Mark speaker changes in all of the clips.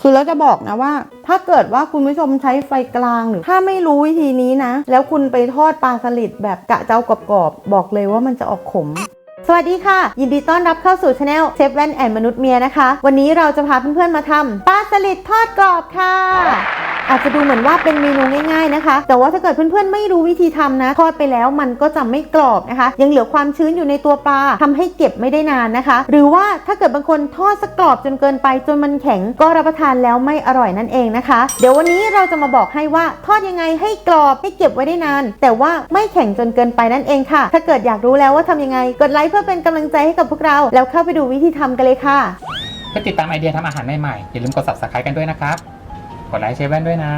Speaker 1: คือเราจะบอกนะว่า ถ้าเกิดว่าคุณผู้ชมใช้ไฟกลางหรือ ถ้าไม่รู้วิธีนี้นะ แล้วคุณไปทอดปลาสลิดแบบกะเจ้ากรอบๆบอกเลยว่ามันจะออกขมสวัสดีค่ะ ยินดีต้อนรับเข้าสู่ช anel เชฟแว่นแอนมนุษย์เมียนะคะ วันนี้เราจะพาเพื่อนๆมาทำปลาสลิดทอดกรอบค่ะ อาจจะดูเหมือนว่าเป็นเมนูง่ายๆนะคะ แต่ว่าถ้าเกิดเพื่อนๆไม่รู้วิธีทำนะทอดไปแล้วมันก็จะไม่กรอบนะคะ ยังเหลือความชื้นอยู่ในตัวปลาทำให้เก็บไม่ได้นานนะคะ หรือว่าถ้าเกิดบางคนทอดสกรอบจนเกินไปจนมันแข็งก็รับประทานแล้วไม่อร่อยนั่นเองนะคะ เดี๋ยววันนี้เราจะมาบอกให้ว่าทอดยังไงให้กรอบให้เก็บไว้ได้นาน แต่ว่าไม่แข็งจนเกินไปนั่นเองค่ะ ถ้าเกิดอยากรู้แล้วว่าทำยังไงกดไลค์เพื่อเป็นกำลังใจให้กับพวกเรา แล้วเข้าไปดูวิธีทำกันเลยค่ะ
Speaker 2: เพื่อติดตามไอเดียทำอาหารใหม่ๆอย่าลืมกด subscribe กันด้วยนะครับ ดไลค์เชฟแว่นด้วยนะ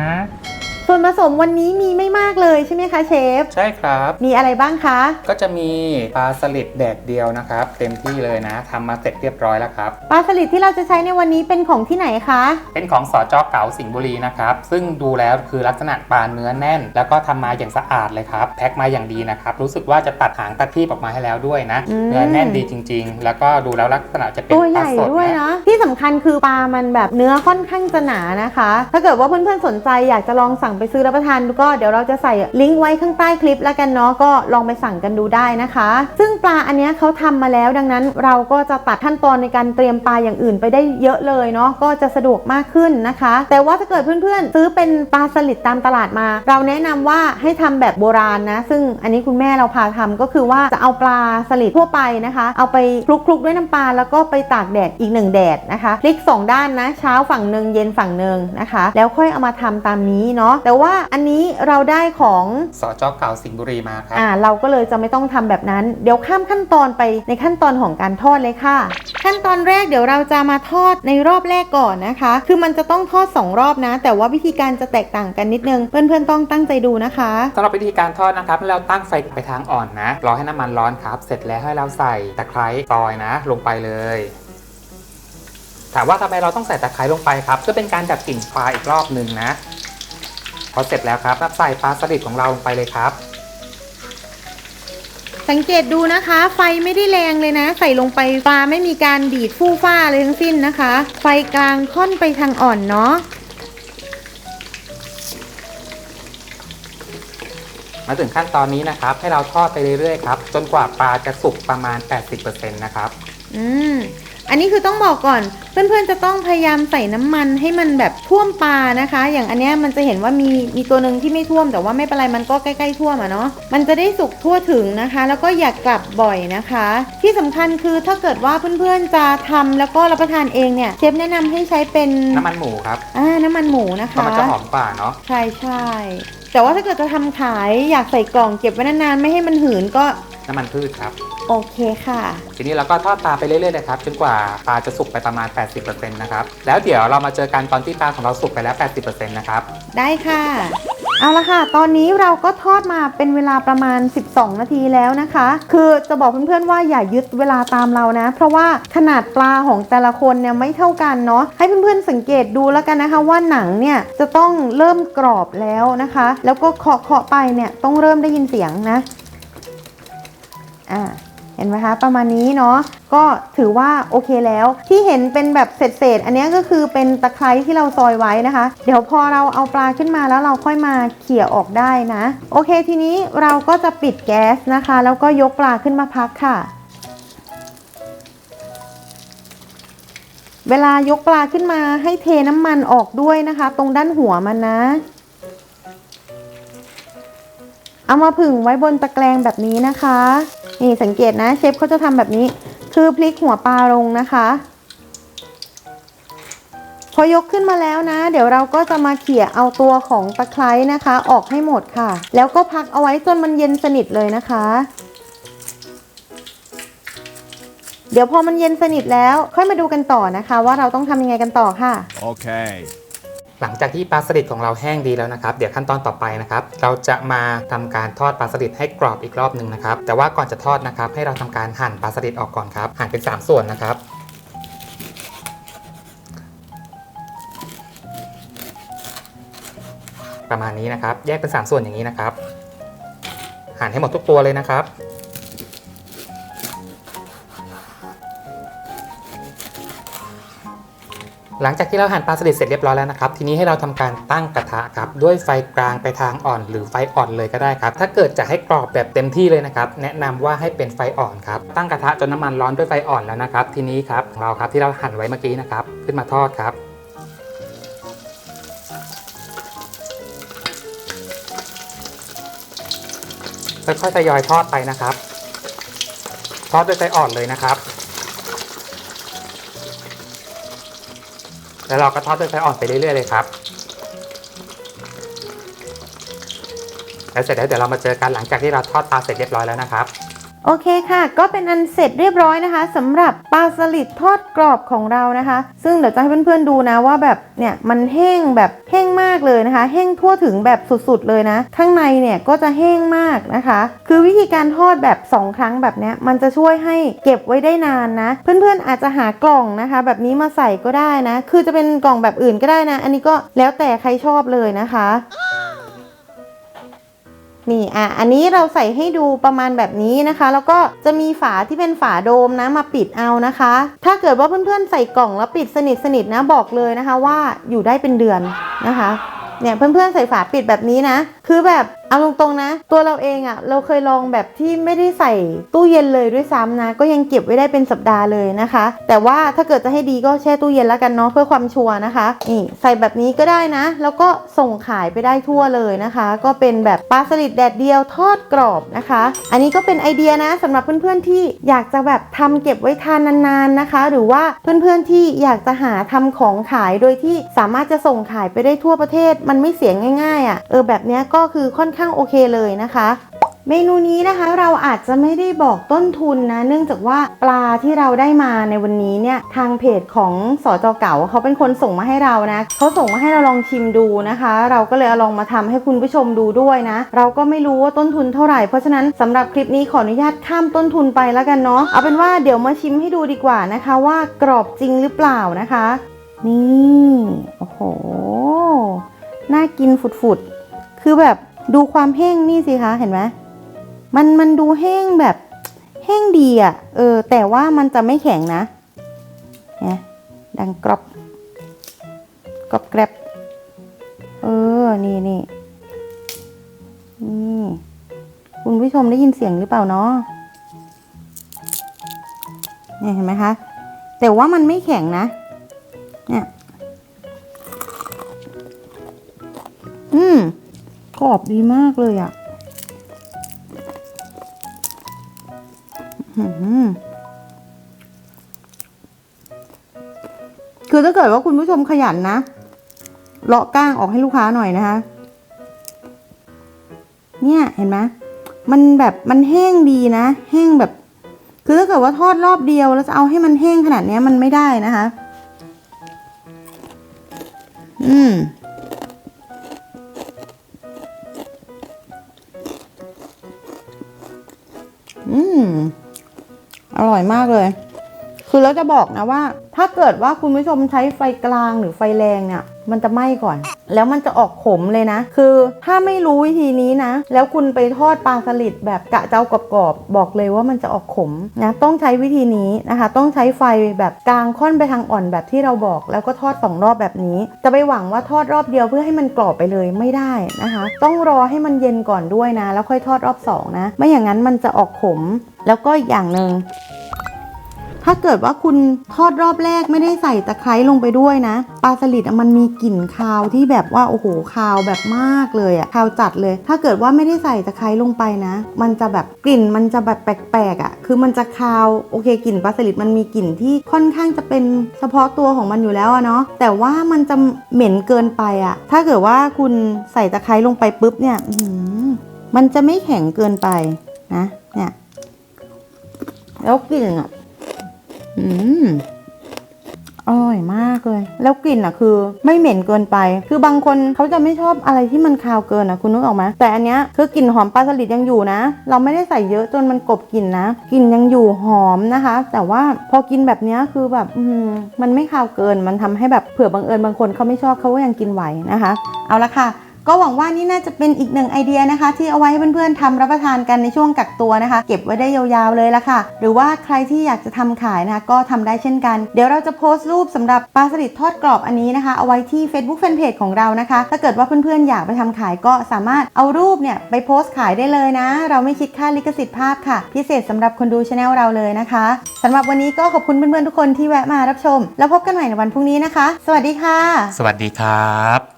Speaker 1: ส่วนผสมวันนี้มีไม่มากเลยใช่ไหมคะเชฟ
Speaker 2: ใช่ครับ
Speaker 1: มีอะไรบ้างคะ
Speaker 2: ก็จะมีปลาสลิดแดดเดียวนะครับ เต็มที่เลยนะทำมาเสร็จเรียบร้อยแล้วครับ
Speaker 1: ปลาสลิดที่เราจะใช้ในวันนี้เป็นของที่ไหนคะ
Speaker 2: เป็นของสอจอเก๋าสิงห์บุรีนะครับ ซึ่งดูแล้วคือลักษณะปลาเนื้อแน่น แล้วก็ทำมาอย่างสะอาดเลยครับ แพ็คมาอย่างดีนะครับ รู้สึกว่าจะตัดหางตัดที่ออกมาให้แล้วด้วยนะ
Speaker 1: อืม
Speaker 2: เนื้อแน่นดีจริง ๆ แล้วก็ดูแล้วลักษณะจะเป็น
Speaker 1: ตัว
Speaker 2: ป
Speaker 1: ให
Speaker 2: ลา
Speaker 1: ญ่
Speaker 2: สด
Speaker 1: ด้วย
Speaker 2: นะ
Speaker 1: นะ ที่สำคัญคือปลามันแบบเนื้อค่อนข้างจะหนานะคะ ถ้าเกิดว่าเพื่อนๆสนใจอยากจะลองสั่งไปซื้อรับประทานก็เดี๋ยวเราจะใส่ลิงก์ไว้ข้างใต้คลิปแล้วกันเนาะก็ลองไปสั่งกันดูได้นะคะ ซึ่งปลาอันเนี้ยเขาทำมาแล้วดังนั้นเราก็จะตัดขั้นตอนในการเตรียมปลาอย่างอื่นไปได้เยอะเลยเนาะก็จะสะดวกมากขึ้นนะคะ แต่ว่าถ้าเกิดเพื่อนๆ ซื้อเป็นปลาสลิดตามตลาดมา เราแนะนำว่าให้ทำแบบโบราณนะ ซึ่งอันนี้คุณแม่เราพาทำก็คือว่าจะเอาปลาสลิดทั่วไปนะคะ เอาไปคลุกๆด้วยน้ำปลาแล้วก็ไปตากแดดอีกหนึ่งแดดนะคะพลิกสองด้านนะเช้าฝั่งหนึ่งเย็นฝั่งหนึ่งนะคะ แล้วค่อยเอามาทำตามนี้เนาะแต่ว่าอันนี้เราได้ของ
Speaker 2: สอจอเก๋าสิงห์บุรีมาครับ
Speaker 1: อ่าเราก็เลยจะไม่ต้องทำแบบนั้น เดี๋ยวข้ามขั้นตอนไปในขั้นตอนของการทอดเลยค่ะ ขั้นตอนแรกเดี๋ยวเราจะมาทอดในรอบแรกก่อนนะคะ คือมันจะต้องทอด 2 รอบนะ แต่ว่าวิธีการจะแตกต่างกันนิดนึง เพื่อนๆต้องตั้งใจดูนะคะ
Speaker 2: สำหรับวิธีการทอดนะครับให้เราตั้งไฟไปทางอ่อนนะรอให้น้ำมันร้อนครับ เสร็จแล้วให้เราใส่ตะไคร้ซอยนะ ลงไปเลยถามว่าทำไมเราต้องใส่ตะไคร้ลงไปครับเพื่อเป็นการดับกลิ่นปลาอีกรอบหนึ่งนะพ อเสร็จแล้วครับเราใส่ปลาสลิดของเราลงไปเลยครับ
Speaker 1: สังเกตดูนะคะ ไฟไม่ได้แรงเลยนะ ใส่ลงไปปลาไม่มีการดีดฟู่ฟ้าเลยทั้งสิ้นนะคะ ไฟกลางค่อนไปทางอ่อนเนาะ
Speaker 2: มาถึงขั้นตอนนี้นะครับ ให้เราทอดไปเรื่อยๆครับ จนกว่าปลาจะสุกประมาณ 80%นะครับ
Speaker 1: อืม อันนี้คือต้องบอกก่อน เพื่อนๆจะต้องพยายามใส่น้ำมันให้มันแบบท่วมปลานะคะ อย่างอันเนี้ยมันจะเห็นว่ามีมีตัวหนึ่งที่ไม่ท่วมแต่ว่าไม่เป็นไรมันก็ใกล้ๆท่วมอะเนาะมันจะได้สุกทั่วถึงนะคะ แล้วก็อย่ากกลับบ่อยนะคะ ที่สำคัญคือถ้าเกิดว่าเพื่อนๆจะทำแล้วก็รับประทานเองเนี่ยเชฟแนะนำให้ใช้เป็น
Speaker 2: น้ำมันหมูครับ
Speaker 1: อ่าน้ำมันหมูนะ
Speaker 2: เพราะ
Speaker 1: คะ
Speaker 2: มันจะหอมกว่าเนาะ
Speaker 1: ใช่ใช่แต่ว่าถ้าเกิดจะทำขายอยากใส่กล่องเก็บไว้นานๆไม่ให้มันหืนก็
Speaker 2: น้ำมันพืชครับ
Speaker 1: โอเคค่ะ
Speaker 2: ทีนี้เราก็ทอดปลาไปเรื่อยๆเลยครับจนกว่าปลาจะสุกไปประมาณ 80%นะครับ แล้วเดี๋ยวเรามาเจอกันตอนที่ปลาของเราสุกไปแล้ว 80%นะครับ
Speaker 1: ได้ค่ะ เอาละค่ะ ตอนนี้เราก็ทอดมาเป็นเวลาประมาณ 12 นาทีแล้วนะคะ คือจะบอกเพื่อนๆว่าอย่ายึดเวลาตามเรานะ เพราะว่าขนาดปลาของแต่ละคนเนี่ยไม่เท่ากันเนาะ ให้เพื่อนๆสังเกตดูแล้วกันนะคะ ว่าหนังเนี่ยจะต้องเริ่มกรอบแล้วนะคะ แล้วก็เคาะเคาะๆไปเนี่ยต้องเริ่มได้ยินเสียงนะ อ่าเห็นไหมคะประมาณนี้เนาะก็ถือว่าโอเคแล้วที่เห็นเป็นแบบเศษๆอันนี้ก็คือเป็นตะไคร้ที่เราซอยไว้นะคะ เดี๋ยวพอเราเอาปลาขึ้นมาแล้วเราค่อยมาเขี่ยออกได้นะ โอเคทีนี้เราก็จะปิดแก๊สนะคะ แล้วก็ยกปลาขึ้นมาพักค่ะ เวลายกปลาขึ้นมาให้เทน้ำมันออกด้วยนะคะ ตรงด้านหัวมันนะ เอามาผึ่งไว้บนตะแกรงแบบนี้นะคะ นี่สังเกตนะเชฟเขาจะทำแบบนี้ คือพลิกหัวปลาลงนะคะ พอยกขึ้นมาแล้วนะ เดี๋ยวเราก็จะมาเขี่ยเอาตัวของตะไคร้นะคะ ออกให้หมดค่ะ แล้วก็พักเอาไว้จนมันเย็นสนิทเลยนะคะ เดี๋ยวพอมันเย็นสนิทแล้วค่อยมาดูกันต่อนะคะ ว่าเราต้องทำยังไงกันต่อค่ะ
Speaker 3: Okay.
Speaker 2: หลังจากที่ปลาสลิดของเราแห้งดีแล้วนะครับ เดี๋ยวขั้นตอนต่อไปนะครับ เราจะมาทำการทอดปลาสลิดให้กรอบอีกรอบหนึ่งนะครับ แต่ว่าก่อนจะทอดนะครับ ให้เราทำการหั่นปลาสลิดออกก่อนครับ หั่นเป็น 3 ส่วนนะครับ ประมาณนี้นะครับ แยกเป็น 3 ส่วนอย่างนี้นะครับ หั่นให้หมดทุกตัวเลยนะครับ หลังจากที่เราหั่นปลาสลิดเสร็จเรียบร้อยแล้วนะครับ ทีนี้ให้เราทำการตั้งกระทะครับด้วยไฟกลางไปทางอ่อน หรือไฟอ่อนเลยก็ได้ครับ ถ้าเกิดจะให้กรอบแบบเต็มที่เลยนะครับแนะนำว่าให้เป็นไฟอ่อนครับตั้งกระทะจนน้ำมันร้อนด้วยไฟอ่อนแล้วนะครับ ทีนี้ครับของเราครับที่เราหั่นไว้เมื่อกี้นะครับขึ้นมาทอดครับค่อยๆทยอยทอดไปนะครับ ทอดด้วยไฟอ่อนเลยนะครับ แล้วเราก็ทอดด้วยไฟอ่อนไปเรื่อยๆเลยครับ แล้วเสร็จแล้วเดี๋ยวเรามาเจอกันหลังจากที่เราทอดปลาเสร็จเรียบร้อยแล้วนะครับ
Speaker 1: โอเคค่ะ ก็เป็นอันเสร็จเรียบร้อยนะคะสำหรับปลาสลิดทอดกรอบของเรานะคะ ซึ่งเดี๋ยวจะให้เพื่อนๆดูนะว่าแบบเนี่ยมันแห้งแบบแห้งมากเลยนะคะแห้งทั่วถึงแบบสุดๆเลยนะ ข้างในเนี่ยก็จะแห้งมากนะคะ คือวิธีการทอดแบบ 2 ครั้งแบบเนี้ยมันจะช่วยให้เก็บไว้ได้นานนะ เพื่อนๆอาจจะหากล่องนะคะ แบบนี้มาใส่ก็ได้นะ คือจะเป็นกล่องแบบอื่นก็ได้นะ อันนี้ก็แล้วแต่ใครชอบเลยนะคะ นี่อะอันนี้เราใส่ให้ดูประมาณแบบนี้นะคะ แล้วก็จะมีฝาที่เป็นฝาโดมนะมาปิดเอานะคะ ถ้าเกิดว่าเพื่อนๆใส่กล่องแล้วปิดสนิทสนิทๆนะบอกเลยนะคะว่าอยู่ได้เป็นเดือนนะคะเนี่ยเพื่อนๆใส่ฝาปิดแบบนี้นะ คือแบบ เอาตรงๆนะ ตัวเราเองอะ่ะเราเคยลองแบบที่ไม่ได้ใส่ตู้เย็นเลยด้วยซ้ำนะ ก็ยังเก็บไว้ได้เป็นสัปดาห์เลยนะคะ แต่ว่าถ้าเกิดจะให้ดีก็แช่ตู้เย็นแล้วกันเนาะเพื่อความชัวร์นะคะนี่ใส่แบบนี้ก็ได้นะ แล้วก็ส่งขายไปได้ทั่วเลยนะคะ ก็เป็นแบบปลาสลิดแดดเดียวทอดกรอบนะคะ อันนี้ก็เป็นไอเดียนะสำหรับเพื่อนๆที่อยากจะแบบทำเก็บไว้ทานนานๆนะคะ หรือว่าเพื่อนๆที่อยากจะหาทำของขายโดยที่สามารถจะส่งขายไปได้ทั่วประเทศ มันไม่เสียงง่ายๆอะ่ะเออแบบเนี้ยก็คือค่อนข้างโอเคเลยนะคะเมนูนี้นะคะเราอาจจะไม่ได้บอกต้นทุนนะ เนื่องจากว่าปลาที่เราได้มาในวันนี้เนี่ยทางเพจของสอจอเก่าเขาเป็นคนส่งมาให้เรานะเขาส่งมาให้เราลองชิมดูนะคะ เราก็เลยเอาลองมาทำให้คุณผู้ชมดูด้วยนะ เราก็ไม่รู้ว่าต้นทุนเท่าไหร่เพราะฉะนั้นสำหรับคลิปนี้ขออนุญาตข้ามต้นทุนไปแล้วกันเนาะเอาเป็นว่าเดี๋ยวมาชิมให้ดูดีกว่านะคะ ว่ากรอบจริงหรือเปล่านะคะ นี่โอ้โหน่ากินฝุดๆคือแบบ ดูความแห้งนี่สิคะเห็นไหมมันมันดูแห้งแบบแห้งดีอะ่ะเออแต่ว่ามันจะไม่แข็งนะเนี่ยดังกรอบกรอบแกรบเออนี่นี่นี่คุณผู้ชมได้ยินเสียงหรือเปล่าเนาะเนี่ยเห็นไหมคะ แต่ว่ามันไม่แข็งนะ เนี่ย อืม กรอบดีมากเลยอะคือถ้าเกิดว่าคุณผู้ชมขยันนะ เลาะก้างออกให้ลูกค้าหน่อยนะคะ เนี่ยเห็นไหมมันแบบมันแห้งดีนะ แห้งแบบ คือถ้าเกิดว่าทอดรอบเดียวแล้วจะเอาให้มันแห้งขนาดนี้มันไม่ได้นะคะ อืม อืม อร่อยมากเลย คือเราจะบอกนะว่า ถ้าเกิดว่าคุณผู้ชมใช้ไฟกลางหรือไฟแรงเนี่ย มันจะไหม้ก่อน แล้วมันจะออกขมเลยนะ คือถ้าไม่รู้วิธีนี้นะ แล้วคุณไปทอดปลาสลิดแบบกะเจ้ากรอบๆบอกเลยว่ามันจะออกขมนะต้องใช้วิธีนี้นะคะ ต้องใช้ไฟแบบกลางค่อนไปทางอ่อนแบบที่เราบอก แล้วก็ทอดสองรอบแบบนี้ จะไปหวังว่าทอดรอบเดียวเพื่อให้มันกรอบไปเลยไม่ได้นะคะ ต้องรอให้มันเย็นก่อนด้วยนะ แล้วค่อยทอดรอบสองนะไม่อย่างนั้นมันจะออกขม แล้วก็อีกอย่างหนึ่ง ถ้าเกิดว่าคุณทอดรอบแรกไม่ได้ใส่ตะไคร้ลงไปด้วยนะปลาสลิดมันมีกลิ่นคาวที่แบบว่าโอ้โหคาวแบบมากเลยอะคาวจัดเลย ถ้าเกิดว่าไม่ได้ใส่ตะไคร้ลงไปนะ มันจะแบบกลิ่นมันจะแบบแปลกๆอะคือมันจะคาวโอเคกลิ่นปลาสลิดมันมีกลิ่นที่ค่อนข้างจะเป็นเฉพาะตัวของมันอยู่แล้วอะเนาะแต่ว่ามันจะเหม็นเกินไปอะถ้าเกิดว่าคุณใส่ตะไคร้ลงไปปุ๊บเนี่ยมันจะไม่แข็งเกินไปนะเนี่ยแล้วกลิ่นอะ อืมอร่อยมากเลย แล้วกลิ่นอะคือ ไม่เหม็นเกินไป คือบางคนเขาจะไม่ชอบอะไรที่มันคาวเกินอะคุณนึกออกไหมแต่อันเนี้ยคือกลิ่นหอมปลาสลิดยังอยู่นะ เราไม่ได้ใส่เยอะจนมันกบกลิ่นนะกลิ่นยังอยู่หอมนะคะ แต่ว่าพอกินแบบเนี้ยคือแบบอืมมันไม่คาวเกิน มันทำให้แบบเผื่อบางเอิญบางคนเขาไม่ชอบเขาก็ยังกินไหวนะคะ เอาละค่ะ ก็หวังว่านี่น่าจะเป็นอีกหนึ่งไอเดียนะคะ ที่เอาไว้ให้เพื่อนๆทำรับประทานกันในช่วงกักตัวนะคะ เก็บไว้ได้ยาวๆเลยละค่ะ หรือว่าใครที่อยากจะทำขายนะคะ ก็ทำได้เช่นกัน เดี๋ยวเราจะโพสต์รูปสำหรับปลาสลิดทอดกรอบอันนี้นะคะเอาไว้ที่ Facebook Fanpage ของเรานะคะ ถ้าเกิดว่าเพื่อนๆอยากไปทำขายก็สามารถเอารูปเนี่ยไปโพสต์ขายได้เลยนะ เราไม่คิดค่าลิขสิทธิ์ภาพค่ะ พิเศษสำหรับคนดูช anel เราเลยนะคะสำหรับวันนี้ก็ขอบคุณเพื่อนๆทุกคนที่แวะมารับชม แล้วพบกันใหม่ในวันพรุ่งนี้นะคะ สวัสดีค่ะ
Speaker 2: สวัสดีครับ